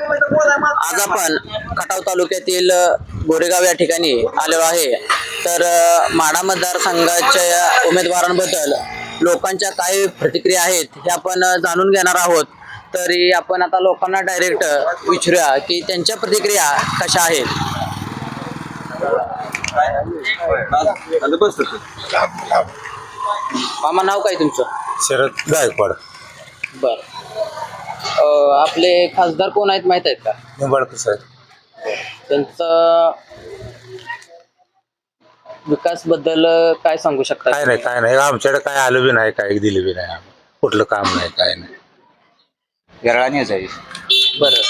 आज आपण खटाव तालुक्यातील गोरेगाव या ठिकाणी आलेलो आहे. तर माढा मतदारसंघाच्या उमेदवारांबद्दल लोकांच्या काय प्रतिक्रिया आहेत हे आपण जाणून घेणार आहोत. तरी आपण आता लोकांना डायरेक्ट विचारूया की त्यांच्या प्रतिक्रिया कशा आहेत? मामा नाव काय तुमचं? शरद गायकवाड. बर. आपले खासदार कोण आहेत माहीत आहेत का? निंबाळकर साहेब. त्यांचं विकासबद्दल काय सांगू शकता? काय नाही काय नाही. आमच्याकडे काय आलं बी नाही काय दिलं बी नाही. कुठलं काम नाही काय नाही. बरं.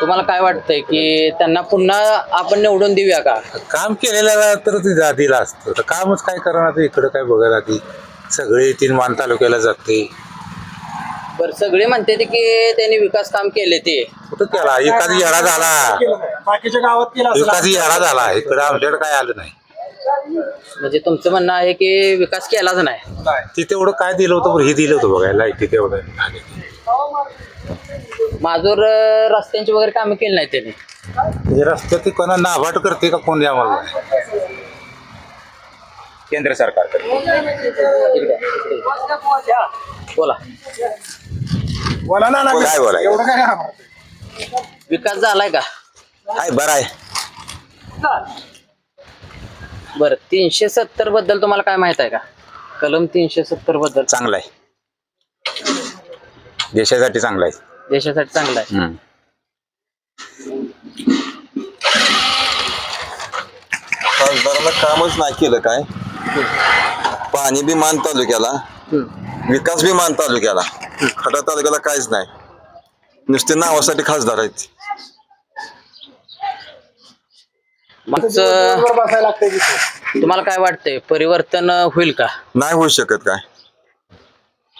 तुम्हाला काय वाटतंय की त्यांना पुन्हा आपण निवडून देऊया का? काम केलेलं तर ते जा- दिलं असतं. तर कामच काय करणार ते इकडं काय बघायला ती सगळे तीन मान तालुक्याला जाते बरं सगळे म्हणते ते की त्यांनी विकास काम केले ते. कुठं केला? एखादी येडा झाला. बाकीच्या गावात केला. एखादी येडा झाला. इकडं आमच्याकडे काय आलं नाही. म्हणजे तुमचं म्हणणं आहे की विकास केलाच नाही. ती तेवढं काय दिलं होतं बरं? हे दिलं होतं बघायला. लाईटी तेवढं. आणि माजूर अं, रस्त्यांची वगैरे कामं केली नाही त्यांनी. म्हणजे रस्त्यात ती कोणा नाभाट करते का कोण आम्हाला नाही. केंद्र सरकार इकडे. बोला. बोला ना ना काय बोलायचं? एवढं काय आम्हाला? विकास झालाय का? हाय बरं आहे. बरं तीनशे सत्तरबद्दल तुम्हाला काय माहीत आहे का? कलम तीनशे सत्तरबद्दल. चांगलं आहे. देशासाठी चांगलं आहे. देशासाठी चांगला आहे. हम्म. कामच नाही केलं काय? पाणी बी मान तालुक्याला हम्म. विकास बी मान तालुक्याला. खटा तालुक्याला काहीच नाही. नुसते नावासाठी खासदार आहेत. मागचं. तुम्हाला काय वाटतंय? परिवर्तन होईल का? नाही होऊ शकत काय.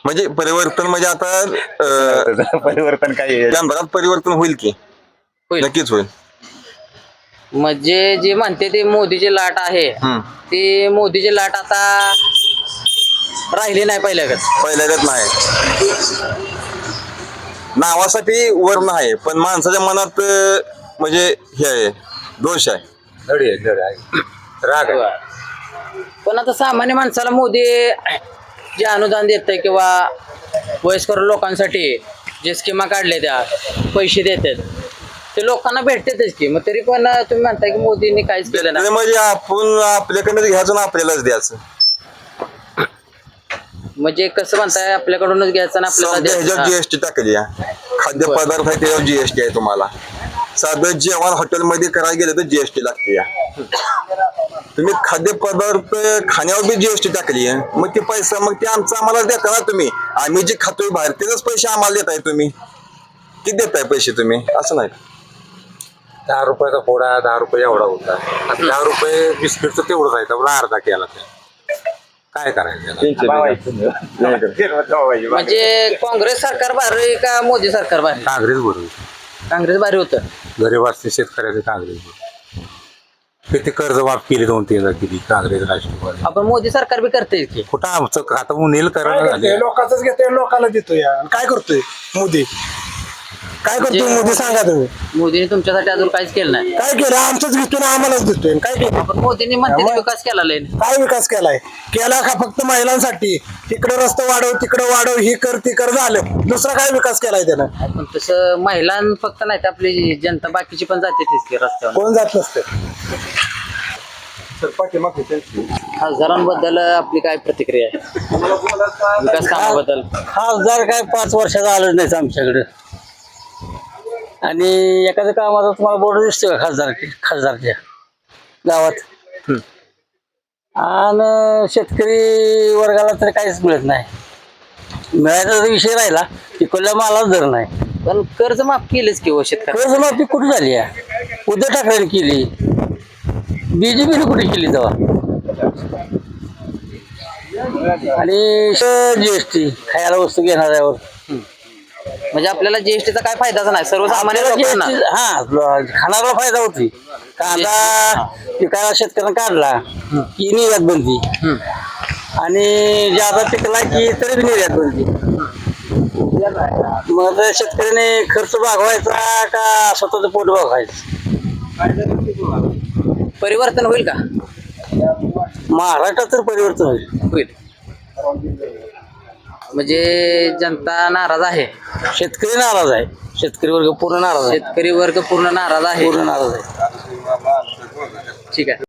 म्हणजे परिवर्तन म्हणजे आता अं, परिवर्तन काय आहे? परिवर्तन होईल की? होईल. नक्कीच होईल. म्हणजे जे म्हणते ते मोदीची लाट आहे. हम्म. ती मोदीची लाट आता राहिली नाही पहिल्यागत. पहिल्यागत नाही. नावासाठी वर नाही पण माणसाच्या मनात अं, म्हणजे हे आहे दोष आहे. धडी आहे धडी आहे. राग आहे. पण आता सामान्य माणसाला मोदी जे अनुदान देत किंवा वयस्कर लोकांसाठी जे स्कीमा काढले त्या पैसे देतात ते लोकांना भेटतातच की. मग तरी पण तुम्ही म्हणताय की मोदींनी काहीच केलं नाही. म्हणजे आपण आपल्याकडनं घ्यायचं ना आपल्यालाच द्यायचं. म्हणजे कसं म्हणताय आपल्याकडूनच घ्यायचं ना आपल्याला ह्याच्यावर द्यायचं. जीएसटी टाकली आहे खाद्यपदार्थ आहे त्याच्यावर जीएसटी आहे तुम्हाला. साधं जेवण हॉटेलमध्ये करायला गेलं तर जीएसटी लागते या. तुम्ही खाद्यपदार्थ खाण्यावर बी जीएसटी टाकली आहे. मग ते पैसा मग ते आमचं आम्हाला देता ना तुम्ही. आम्ही जे खातोय बाहेर तेच पैसे आम्हाला देताय तुम्ही. किती देताय पैसे तुम्ही? असं नाही. दहा रुपयाचा फोडा दहा रुपये एवढा होता. आता दहा रुपये बिस्किटचं तेवढं राहायचं पण अर्धा केला ते काय करायचं? म्हणजे काँग्रेस सरकार भारी का मोदी सरकार भारी काँग्रेस बरोबर काँग्रेस भारी होतं. गरीब असते शेतकऱ्याचे काँग्रेस बरोबर किती कर्ज माफ केली दोन तीन किती काँग्रेस राष्ट्रवादी आपण मोदी सरकार बी करते की. कुठं आमचं आता करतोय झाले. लोकांच घेतोय लोकांना देतोय. आणि काय करतोय मोदी? काय करतोय जे- मोदी? सांगा तुम्ही. मोदीने तुमच्यासाठी अजून काहीच केलं नाही. काय केलं? आमचंच घेतोय ना आम्हालाच आणि काय केलं? पण मोदींनी म्हणते विकास केला लय. काय विकास केलाय? केला का फक्त महिलांसाठी? तिकडं रस्ते वाढव तिकडं वाढव ही कर ती कर झालं. दुसरा काय विकास केलाय त्यानं? पण तसं महिलां फक्त नाही तर आपली जनता बाकीची पण जाते तीच की रस्त्यावर. कोण जात नसते? खासदारांबद्दल आपली काय प्रतिक्रिया आहे? विकास कामाबद्दल. खासदार काय पाच वर्षाचा आलं नाही आमच्याकडे. आणि एखाद्या कामाचा तुम्हाला बोर्ड दिसतो का खासदार खासदारच्या गावात? आणि शेतकरी वर्गाला तर काहीच मिळत नाही. मिळायचा जर विषय राहिला की कोल्हा मालाच दर नाही. पण कर्ज माफ केलेच की हो शेतकरी कर्जमाफी कुठे झाली आहे उद्धव ठाकरेने केली. बीजेपीने कुठे केली तेव्हा? आणि जीएसटी खायला वस्तू घेणाऱ्यावर. म्हणजे आपल्याला जीएसटीचा काय फायदाच नाही. सर्वसामान्य लोकांना. हा खाणाऱ्याला फायदा होती. कांदा पिकाला शेतकऱ्यानं काढला की निर्यात बंदी. आणि ज्यादा पिकला की तरी बी निर्यात बंदी. मग शेतकऱ्याने खर्च भागवायचा का स्वतःचं पोट भागवायचं? परिवर्तन होईल का? महाराष्ट्रात तर परिवर्तन होईल. होईल. म्हणजे जनता नाराज आहे. शेतकरी नाराज आहे. शेतकरी वर्ग पूर्ण नाराज आहे. शेतकरी वर्ग पूर्ण नाराज आहे. पूर्ण नाराज आहे. ठीक आहे.